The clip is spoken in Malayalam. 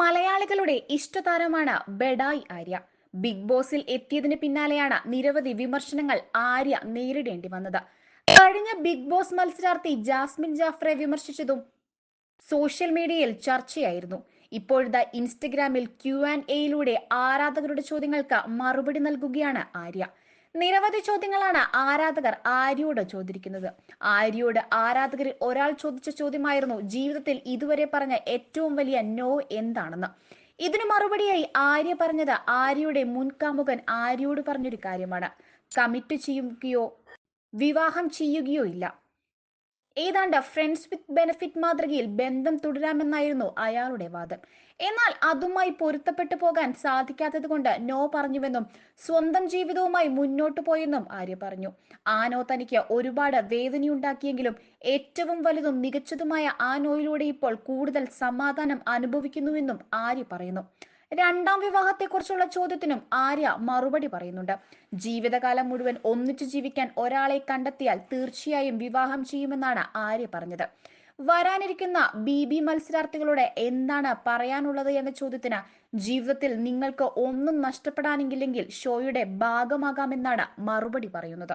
മലയാളികളുടെ ഇഷ്ടതാരമാണ് ബെഡായി ആര്യ. ബിഗ് ബോസിൽ എത്തിയതിന് പിന്നാലെയാണ് നിരവധി വിമർശനങ്ങൾ ആര്യ നേരിടേണ്ടി വന്നത്. കഴിഞ്ഞ ബിഗ് ബോസ് മത്സരാർത്ഥി ജാസ്മിൻ ജാഫ്രെ വിമർശിച്ചതും സോഷ്യൽ മീഡിയയിൽ ചർച്ചയായിരുന്നു. ഇപ്പോഴത്തെ ഇൻസ്റ്റഗ്രാമിൽ ക്യു ആൻഡ് എയിലൂടെ ആരാധകരുടെ ചോദ്യങ്ങൾക്ക് മറുപടി നൽകുകയാണ് ആര്യ. നിരവധി ചോദ്യങ്ങളാണ് ആരാധകർ ആര്യയോട് ചോദിക്കുന്നത് ആര്യയോട് ആരാധകരിൽ ഒരാൾ ചോദിച്ച ചോദ്യമായിരുന്നു ജീവിതത്തിൽ ഇതുവരെ പറഞ്ഞ ഏറ്റവും വലിയ നോ എന്താണെന്ന്. ഇതിനു മറുപടിയായി ആര്യ പറഞ്ഞത് ആര്യയുടെ മുൻകാമുകൻ ആര്യയോട് പറഞ്ഞൊരു കാര്യമാണ്. കമ്മിറ്റ് ചെയ്യുകയോ വിവാഹം ചെയ്യുകയോ ഇല്ല. ഏതാണ്ട് ഫ്രണ്ട്സ് വിത്ത് ബെനിഫിറ്റ് മാതൃകയിൽ ബന്ധം തുടരാമെന്നായിരുന്നു അയാളുടെ വാദം. എന്നാൽ അതുമായി പൊരുത്തപ്പെട്ടു പോകാൻ സാധിക്കാത്തത് കൊണ്ട് നോ പറഞ്ഞുവെന്നും സ്വന്തം ജീവിതവുമായി മുന്നോട്ടു പോയെന്നും ആര്യ പറഞ്ഞു. ആ നോ തനിക്ക് ഒരുപാട് വേദനയുണ്ടാക്കിയെങ്കിലും ഏറ്റവും വലുതും മികച്ചതുമായ ആ നോയിലൂടെ ഇപ്പോൾ കൂടുതൽ സമാധാനം അനുഭവിക്കുന്നുവെന്നും ആര്യ പറയുന്നു. രണ്ടാം വിവാഹത്തെക്കുറിച്ചുള്ള ചോദ്യത്തിനും ആര്യ മറുപടി പറയുന്നുണ്ട്. ജീവിതകാലം മുഴുവൻ ഒന്നിച്ചു ജീവിക്കാൻ ഒരാളെ കണ്ടെത്തിയാൽ തീർച്ചയായും വിവാഹം ചെയ്യുമെന്നാണ് ആര്യ പറഞ്ഞത്. വരാനിരിക്കുന്ന ബി ബി മത്സരാർത്ഥികളോട് എന്താണ് പറയാനുള്ളത് എന്ന ചോദ്യത്തിന് ജീവിതത്തിൽ നിങ്ങൾക്ക് ഒന്നും നഷ്ടപ്പെടാനില്ലെങ്കിൽ ഷോയുടെ ഭാഗമാകാമെന്നാണ് മറുപടി പറയുന്നത്.